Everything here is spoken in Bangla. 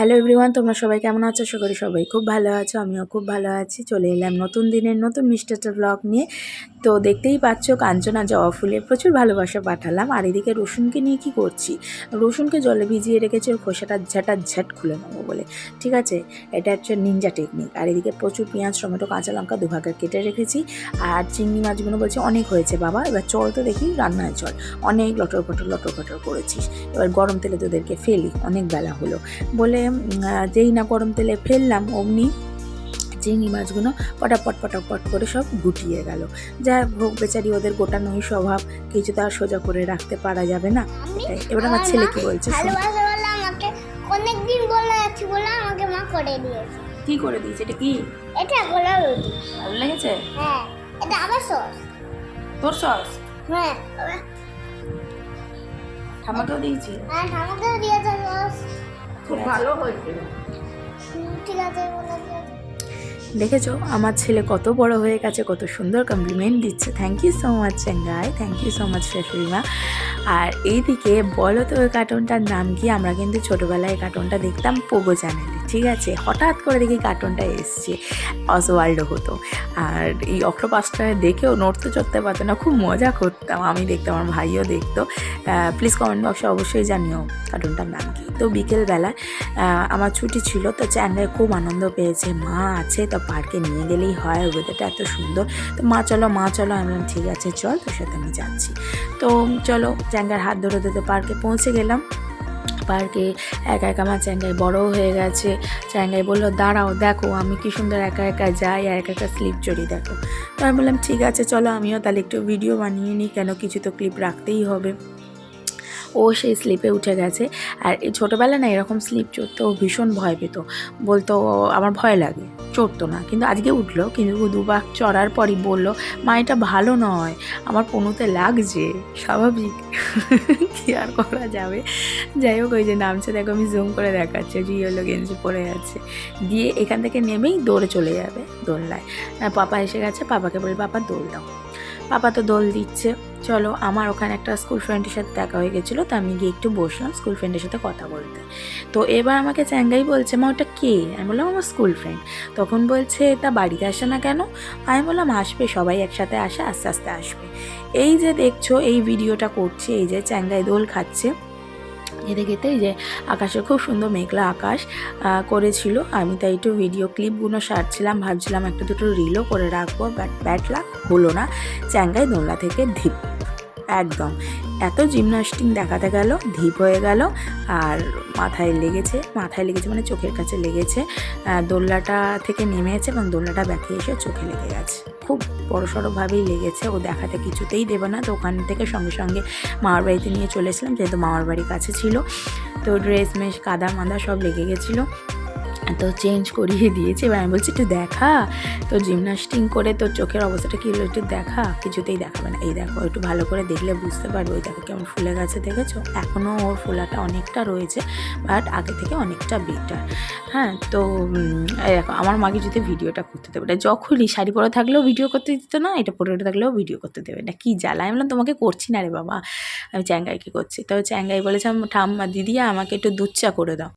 হ্যালো এভরিওয়ান তোমরা সবাই কেমন আছো? আশা করি সবাই খুব ভালো আছো, আমিও খুব ভালো আছি। চলে এলাম নতুন দিনের নতুন মিষ্টি একটা ব্লগ নিয়ে। তো দেখতেই পাচ্ছ, কাঞ্চনা জবা ফুলে প্রচুর ভালোবাসা পাঠালাম। আর এদিকে রসুনকে নিয়ে কি করছি? রসুনকে জলে ভিজিয়ে রেখেছি, ওর খোসাটা ঝাঁটা ঝাট খুলে নেব বলে। ঠিক আছে? এটা হচ্ছে নিনজা টেকনিক আর এদিকে প্রচুর পেঁয়াজ, টমেটো, কাঁচা লঙ্কা দুভাগে কেটে রেখেছি। আর চিংড়ি মাছগুলো বলছে অনেক হয়েছে বাবা। এবার চল তো দেখি রান্নায় চল। অনেক লটর পটর লটর পটর করেছিস। এবার গরম তেলে তোদেরকে ফেলি, অনেক বেলা হলো। বলে যেই না গরম তেলে ফেললাম অমনি চিংড়ি মাছগুলো পটাপট পটাপট করে সব গুটিয়ে গেল। যা হোক বেচারি ওদের গোটানোই স্বভাব কিছু তো আর সোজা করে রাখতে পারা যাবে না। এটাই। এবার আমার ছেলে কি বলছে শোন। ভালোবাসা বলে আমাকে অনেকদিন বলে যাচ্ছি বলে আমাকে মা করে দিয়েছে। কি করে দিয়েছে এটা কি? এটা গোলা রুটি। ভালো লেগেছে? হ্যাঁ এটা আবার সস। তোর সস? হ্যাঁ। ঠামাকেও দিয়েছি? হ্যাঁ দিয়েছে সস। খুব ভালো হয়েছে ঠিক আছে দেখেছ আমার ছেলে কত বড় হয়ে গেছে কত সুন্দর কমপ্লিমেন্ট দিচ্ছে। Thank you so much Chengai thank you so much শাশুড়িমা আর এইদিকে বলো তো ওই কার্টুনটার নাম কি? আমরা কিন্তু ছোটোবেলায় কার্টুনটা দেখতাম পোগো চ্যানেলে ঠিক আছে? হঠাৎ করে দেখি কার্টুনটা এসছে অসওয়াল্ডো হতো। আর এই অক্টোপাসটা দেখেও নড়তে চড়তে পারতো না, খুব মজা করতাম। আমি দেখতাম, আমার ভাইও দেখতো। প্লিজ কমেন্ট বক্সে অবশ্যই জানিও কার্টুনটার নাম কি। তো বিকেলবেলা আমার ছুটি ছিল, তো চ্যাঙ্গায় খুব আনন্দ পেয়েছে। মা আছে, তো পার্কে নিয়ে গেলেই হয় ওয়েদারটা এত সুন্দর। তো মা, চলো মা, চলো। আমি ঠিক আছে, চল, তোর সাথে আমি যাচ্ছি। তো চলো চ্যাঙ্গার হাত ধরে ধরে পার্কে পৌঁছে গেলাম। পার্কে একা একা আমার চ্যাঙ্গাই বড়ও হয়ে গেছে। চ্যাঙ্গাই বলল, দাঁড়াও, দেখো, আমি কি সুন্দর একা একা যাই আর একা একা স্লিপ চড়ি, দেখো। তো আমি বললাম, ঠিক আছে, চলো, আমিও তাহলে একটু ভিডিও বানিয়ে নিই, কেন কিছু তো ক্লিপ রাখতেই হবে। ও সেই স্লিপে উঠে গেছে। আর ছোটোবেলা না এরকম স্লিপ চড়তে ও ভীষণ ভয় পেত। বলতো, আমার ভয় লাগে, চড়তো না। কিন্তু আজকে উঠল, কিন্তু দুবাক চড়ার পরই বলল, মা, এটা ভালো নয়, আমার পনুতে লাগছে, স্বাভাবিক। কি আর করা যাবে? যাই হোক, ওই যে নামছে, দেখো, আমি জুম করে দেখাচ্ছি যে ইয়েলো গেঞ্জি পরে আছে। দিয়ে এখান থেকে নেমেই দৌড়ে চলে যাবে দোলনায়। পাপা এসে গেছে, পাপাকে বলি, পাপা, দোল দাও। পাপা তো দোল দিচ্ছে। চলো, আমার ওখানে একটা স্কুল ফ্রেন্ডের সাথে দেখা হয়ে গেছিল, তো আমি গিয়ে একটু বসলাম স্কুল ফ্রেন্ডের সাথে কথা বলতে। তো এবার আমাকে চ্যাঙ্গাই বলছে, মা, ওটা কে? আমি বললাম, আমার স্কুল ফ্রেন্ড তখন বলছে, তা বাড়িতে আসে না কেন? আমি বললাম, আসবে, সবাই একসাথে আসে, আস্তে আস্তে আসবে। এই যে দেখছ, এই ভিডিওটা করছে, এই যে চ্যাঙ্গাই দোল খাচ্ছে। এতে খেতে যে আকাশে খুব সুন্দর মেঘলা আকাশ করেছিল। আমি তাই একটু ভিডিও ক্লিপগুলো সারছিলাম, ভাবছিলাম একটা দুটো রিলও করে রাখব বাট ব্যাট লাক হলো না। চ্যাঙ্গাই দোলনা থেকে ধিপ একদম। এত জিমনাস্টিং দেখাতে গেল ধীপ হয়ে গেল, আর মাথায় লেগেছে মাথায় লেগেছে মানে চোখের কাছে লেগেছে। দোলনাটা থেকে নেমেছে এবং দোলনাটা ব্যাকে এসে চোখে লেগে গেছে। খুব বড় সড়োভাবেই লেগেছে। ও দেখাতে কিছুতেই দেবে না। তো ওখান থেকে সঙ্গে সঙ্গে মামার বাড়িতে নিয়ে চলেছিলাম যেহেতু মামার বাড়ির কাছে ছিল। তো ড্রেস মেশ কাদা, মাদা সব লেগে গেছিল। তো চেঞ্জ করিয়ে দিয়েছে। এবার আমি বলছি, একটু দেখা। তো জিমনাস্টিং করে তোর চোখের অবস্থাটা কী হলো একটু দেখা। কিছুতেই দেখাবে না। এই দেখো, একটু ভালো করে দেখলে বুঝতে পারবে। ওই দেখো কেমন ফুলে গেছে দেখেছ? এখনও ওর ফোলাটা অনেকটা রয়েছে বাট আগে থেকে অনেকটা বেটার হ্যাঁ তো দেখো, আমার মাকে যদি ভিডিওটা করতে দেবে না যখনই শাড়ি পরে থাকলেও ভিডিও করতে দিত না, এটা পরে থাকলেও ভিডিও করতে দেবে না। কী জ্বালা, আমি বললাম, তোমাকে করছি না রে বাবা। আমি চ্যাঙ্গাইকে করছি। তো চ্যাঙ্গাই বলেছে, ঠাম্মা, দিদি, আমাকে একটু দুধ চা করে দাও।